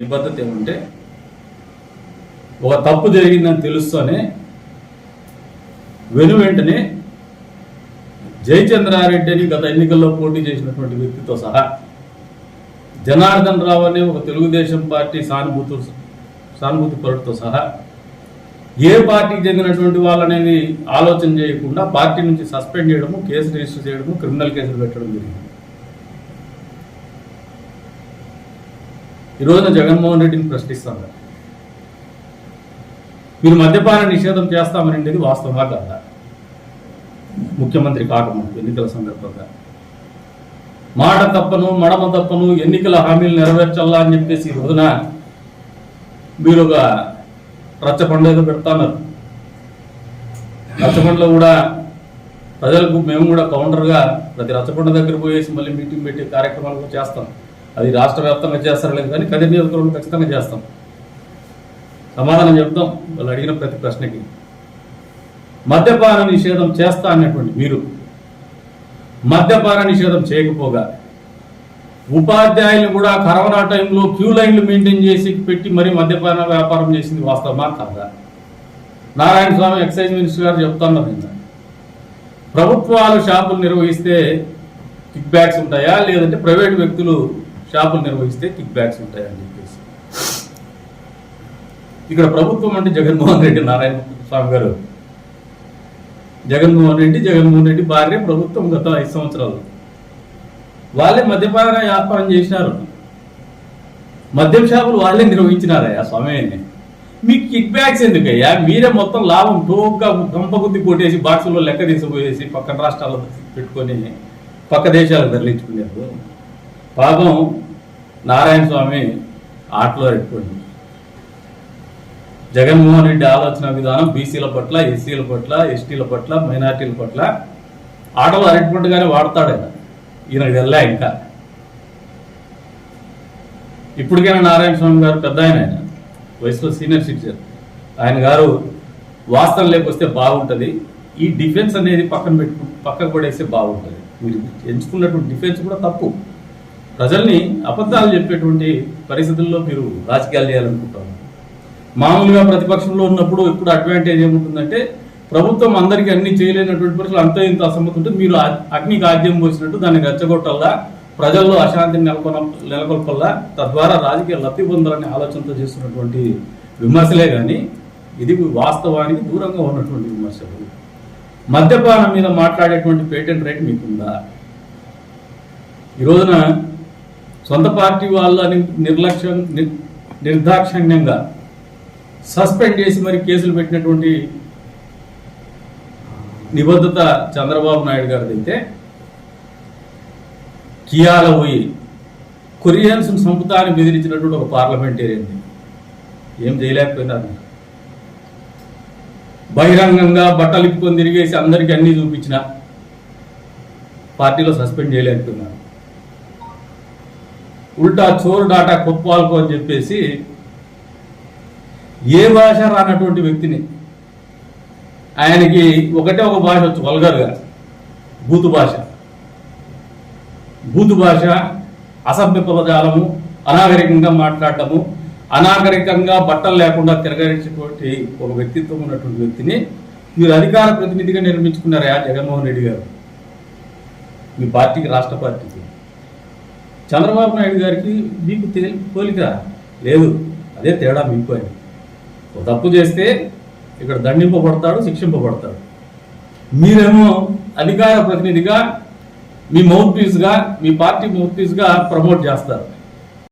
నిబద్ధత ఏమంటే ఒక తప్పు జరిగిందని తెలుస్తూనే వెను వెంటనే జయచంద్రారెడ్డి అని గత ఎన్నికల్లో పోటీ చేసినటువంటి వ్యక్తితో సహా జనార్దన్ రావు అనే ఒక తెలుగుదేశం పార్టీ సానుభూతు సానుభూతి పరుడితో సహా ఏ పార్టీకి చెందినటువంటి వాళ్ళనేది ఆలోచన చేయకుండా పార్టీ నుంచి సస్పెండ్ చేయడము కేసు రిజిస్టర్ చేయడము క్రిమినల్ కేసులు పెట్టడం జరిగింది. ఈ రోజున జగన్మోహన్ రెడ్డిని ప్రశ్నిస్తాను మీరు మద్యపాన నిషేధం చేస్తామనేది వాస్తవమా కదా? ముఖ్యమంత్రి కాకముందు ఎన్నికల సందర్భంగా. మాట తప్పను మడమ తప్పను ఎన్నికల హామీలు నెరవేర్చాలా అని చెప్పేసి ఈ రోజున మీరు ఒక రచ్చబండ ఏదో పెడతాన్నారు. రచ్చబండలో కూడా ప్రజలకు మేము కూడా కౌంటర్గా ప్రతి రచ్చబండ దగ్గర పోయేసి మళ్ళీ మీటింగ్ పెట్టి కార్యక్రమాలు కూడా చేస్తాం. అది రాష్ట్ర వ్యాప్తంగా చేస్తారో లేదు కానీ కదిరి నియోజకవర్గంలో ఖచ్చితంగా చేస్తాం. సమాధానం చెప్తాం. వాళ్ళు అడిగిన ప్రతి ప్రశ్నకి. మద్యపాన నిషేధం చేస్తా అన్నటువంటి మీరు. మద్యపాన నిషేధం చేయకపోగా ఉపాధ్యాయులు కూడా కరోనా టైంలో క్యూ లైన్లు మెయింటైన్ చేసి పెట్టి మరీ మద్యపాన వ్యాపారం చేసింది వాస్తవమా కాదా? నారాయణ స్వామి ఎక్సైజ్ మినిస్టర్ గారు చెప్తున్నారు నిన్న. ప్రభుత్వాలు షాపులు నిర్వహిస్తే కిక్ బ్యాక్స్ ఉంటాయా? లేదంటే ప్రైవేట్ వ్యక్తులు షాపులు నిర్వహిస్తే కిక్ బ్యాక్స్ ఉంటాయని చెప్పేసి. ఇక్కడ ప్రభుత్వం అంటే జగన్మోహన్ రెడ్డి నారాయణ స్వామి గారు. జగన్మోహన్ రెడ్డి జగన్మోహన్ రెడ్డి భార్య ప్రభుత్వం గత ఐదు సంవత్సరాలు. వాళ్ళే మద్యపాన వ్యాపారం చేసినారు. మద్యం షాపులు వాళ్ళే నిర్వహించినారయ్యా స్వామి మీకు కిక్ బ్యాక్స్ ఎందుకయ్యా? మీరే మొత్తం లాభం టోక్గా గంపగుద్ది కొట్టేసి బాక్సుల్లో లెక్క తీసుకుపోయేసి పక్కన రాష్ట్రాల్లో పెట్టుకొని పక్క దేశాలకు తరలించుకున్నారు భాగం నారాయణ స్వామి ఆటలో పెట్టుకోండి జగన్మోహన్ రెడ్డి ఆలోచన విధానం బీసీల పట్ల ఎస్సీల పట్ల ఎస్టీల పట్ల మైనార్టీల పట్ల ఆటలు అరటిపట్టుగానే వాడతాడు ఆయన. ఈయనకు వెళ్ళా ఇంకా. ఇప్పటికైనా నారాయణ స్వామి గారు పెద్ద ఆయన ఆయన. వయసులో సీనియర్ సిటిజన్. ఆయన గారు వాస్తవం లేకొస్తే బాగుంటుంది. ఈ డిఫెన్స్ అనేది పక్కన పెట్టు పక్కకు పడేస్తే బాగుంటుంది. మీరు ఎంచుకున్నటువంటి డిఫెన్స్ కూడా తప్పు. ప్రజల్ని అబద్ధాలు చెప్పేటువంటి పరిస్థితుల్లో మీరు రాజకీయాలు చేయాలనుకుంటారు మామూలుగా ప్రతిపక్షంలో ఉన్నప్పుడు ఇప్పుడు అడ్వాంటేజ్ ఏముంటుందంటే ప్రభుత్వం అందరికీ అన్ని చేయలేనటువంటి పరిస్థితులు అంత ఇంత అసమ్మతి ఉంటుంది. మీరు అగ్ని అగ్నికి ఆద్యం పోసినట్టు దాన్ని రెచ్చగొట్టాలా? ప్రజల్లో అశాంతిని నెలకొన నెలకొల్పల్లా? తద్వారా రాజకీయ లబ్ధి పొందాలనే ఆలోచనతో చేస్తున్నటువంటి విమర్శలే కానీ ఇది వాస్తవానికి దూరంగా ఉన్నటువంటి విమర్శలు. మద్యపానం మీద మాట్లాడేటువంటి పేటెంట్ రైట్ మీకుందా? ఈ రోజున సొంత పార్టీ వాళ్ళని నిర్లక్ష్యం నిర్- నిర్దాక్షిణ్యంగా సస్పెండ్ చేసి మరి కేసులు పెట్టినటువంటి నిబద్ధత చంద్రబాబు నాయుడు గారిది అయితే కియాల పోయి కొరియన్స్ సంపుతాన్ని బెదిరించినటువంటి ఒక పార్లమెంటేరియన్ని ఏం చేయలేకపోయినారు బహిరంగంగా బట్టలు ఇప్పుకొని తిరిగేసి అందరికీ అన్ని చూపించిన పార్టీలో సస్పెండ్ చేయలేకపోయినారు. ఉల్టా చోరు డాటా కుప్పాలకు అని చెప్పేసి ఏ భాష రానటువంటి వ్యక్తిని ఆయనకి ఒకటే ఒక భాష వచ్చు వల్గర్గా. బూతు భాష. బూతు భాష అసభ్య పదజాలము అనాగరికంగా మాట్లాడటము అనాగరికంగా బట్టలు లేకుండా తిరగరించేటువంటి ఒక వ్యక్తిత్వం ఉన్నటువంటి వ్యక్తిని మీరు అధికార ప్రతినిధిగా నిర్మించుకున్నారా జగన్మోహన్ రెడ్డి గారు? మీ పార్టీకి రాష్ట్ర పార్టీకి. చంద్రబాబు నాయుడు గారికి మీకు పోలిక లేదు. అదే తేడా మీకు ఆయన ఒక తప్పు చేస్తే ఇక్కడ దండింపబడతాడు శిక్షింపబడతాడు. మీరేమో అధికార ప్రతినిధిగా మీ మౌత్ పీస్గా మీ పార్టీ మౌత్ పీస్గా ప్రమోట్ చేస్తారు.